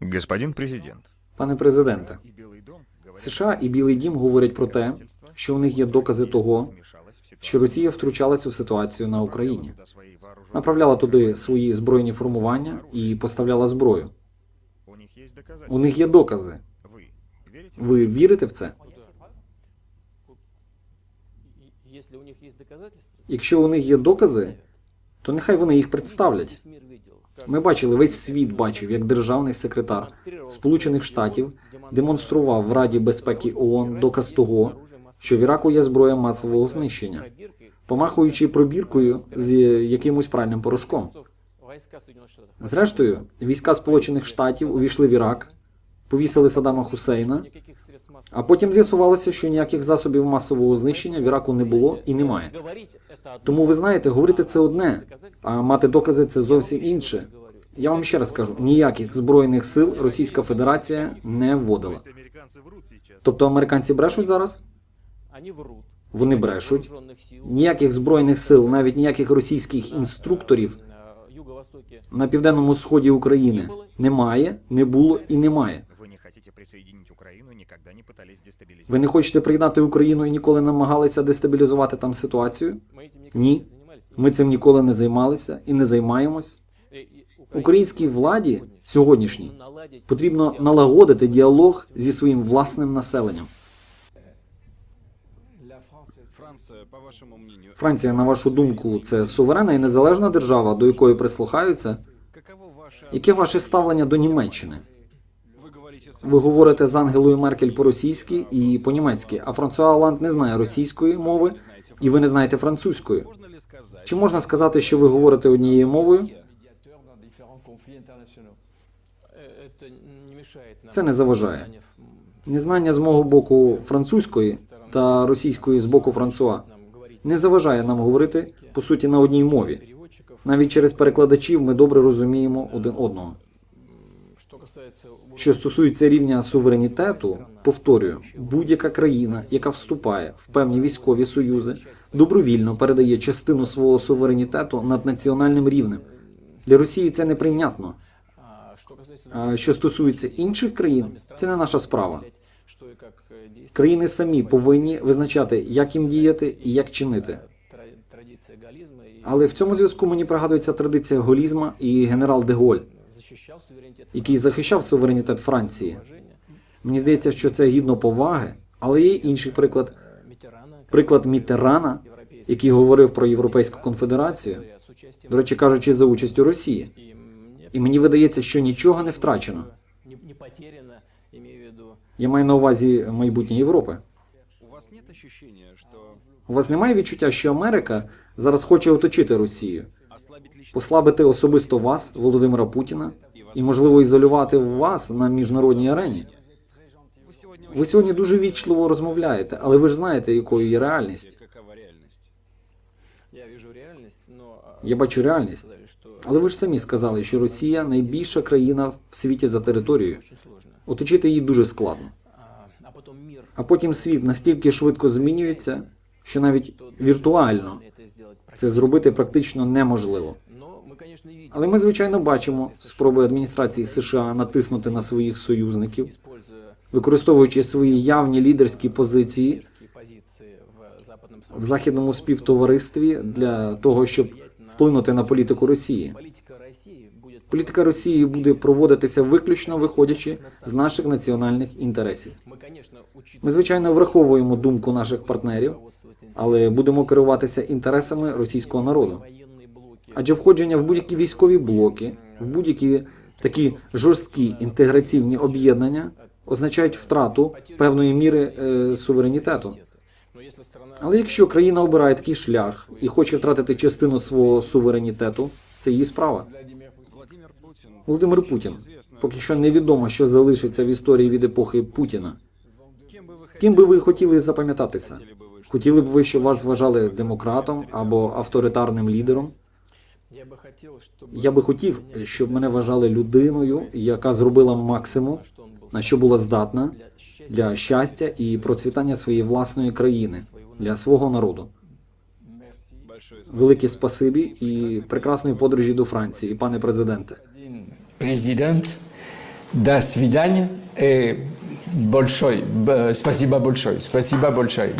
Господин президент, Пане президенте, и Белый дом говорят, США і Білий Дім говорять про те, що у них є докази того, вмешалась в ситуацию що Росія втручалась у ситуацію на Україні, туда свои вооруженные направляла туди свої збройні формування і поставляла зброю. У них есть У доказательства. них є докази. Вы верите? Ви вірите в це? И- Если у них есть доказательства, Якщо у них є докази, то нехай вони їх представлять. Ми бачили, весь світ бачив, як державний секретар Сполучених Штатів демонстрував в Раді безпеки ООН доказ того, що в Іраку є зброя масового знищення, помахуючи пробіркою з якимось пральним порошком. Зрештою, війська Сполучених Штатів увійшли в Ірак, повісили Саддама Хусейна, а потім з'ясувалося, що ніяких засобів масового знищення в Іраку не було і немає. Говорить это одно, Тому ви знаєте, говорити це одне, а мати докази це зовсім інше. говорю. Я вам ще раз кажу: ніяких збройних сил Російська Федерація не вводила. То есть американцы врут сейчас. Тобто американці брешуть зараз? Они врут. Вони брешуть. Вооруженных сил Ніяких збройних сил, навіть ніяких російських інструкторів на юго-востоке на південному сході України немає, не було і немає. Вы не хотите присоединить Украину, никогда не пытались дестабилизировать. Ви не хочете приєднати Україну і ніколи намагалися дестабілізувати там ситуацію? мы этим никогда Ні. не занимались. Ми цим ніколи не займалися і не займаємось. И- и Украина Українській владі сьогоднішній наладить потрібно налагодити діалог зі своїм власним населенням. Франция, по вашему мнению, Франція, на вашу думку, це суверенна і незалежна держава, до якої прислухаються. каково ваше... Яке ваше ставлення до Німеччини? Вы говорите с... Ви говорите з Ангелою Меркель по-російськи і по-німецьки, а Франсуа Оланд не знає російської мови, і ви не знаєте французької. Чи можна сказати, що ви говорите однією мовою? Це не заважає. Незнання з мого боку французької та російської з боку Франсуа не заважає нам говорити по суті на одній мові. Навіть через перекладачів ми добре розуміємо один одного. Що стосується рівня суверенітету, повторюю, будь-яка країна, яка вступає в певні військові союзи, добровільно передає частину свого суверенітету над національним рівнем. Для Росії це неприйнятно. Що стосується інших країн, це не наша справа. э, Країни самі повинні визначати, як їм діяти і як чинити. Але в цьому зв'язку мені пригадується традиція голізма і генерал де Голь, защищал суверенитет який захищав суверенітет Франції. Мені здається, що це гідно поваги, але є інший приклад. Митерана, Приклад Мітерана, який говорив про Європейську конфедерацію, до речі кажучи, за участю Росії. І мені видається, що нічого не втрачено. Я маю на увазі майбутнє Європи. у вас немає відчуття, що Америка зараз хоче оточити Росію. Послабити особисто вас, Володимира Путіна, і можливо ізолювати вас на міжнародній арені. Ви сьогодні дуже вічливо розмовляєте, але ви ж знаєте, якою є реальність. я бачу реальність. Але ви ж самі сказали, що Росія найбільша країна в світі за територією. Оточити її дуже складно. А потім світ настільки швидко змінюється, що навіть віртуально це зробити практично неможливо. Але ми, звичайно, бачимо спроби адміністрації США натиснути на своїх союзників, використовуючи свої явні лідерські позиції в західному співтоваристві для того, щоб вплинути на політику Росії. Политика России будет Політика Росії буде проводитися виключно виходячи з наших національних інтересів. Мы, конечно, учитывая Ми, звичайно, враховуємо думку наших партнерів, руководствует але будемо керуватися інтересами російського народу. военные блоки. Адже входження в будь-які військові блоки, в будь-які такі жорсткі інтеграційні об'єднання означають втрату певної міри е, суверенітету. Но если страна Але якщо країна обирає такий шлях і хоче втратити частину свого суверенітету, це її справа. Владимир Путин... Володимир Путін. Поки що невідомо, що залишиться в історії від епохи Путіна. Кем бы вы Ким би ви хотіли запам'ятатися? хотели бы вы, Хотіли б ви, щоб вас вважали демократом або авторитарним лідером? я бы хотел, чтобы Я би хотів, щоб мене вважали людиною, яка зробила максимум, что он был на що була здатна для счастья для щастя і процвітання своєї власної країни, для свого народу. большое спасибо. Велике спасибі і прекрасної подорожі до Франції, пане президенте. Президент, до свидания и большой, спасибо большое, спасибо большое.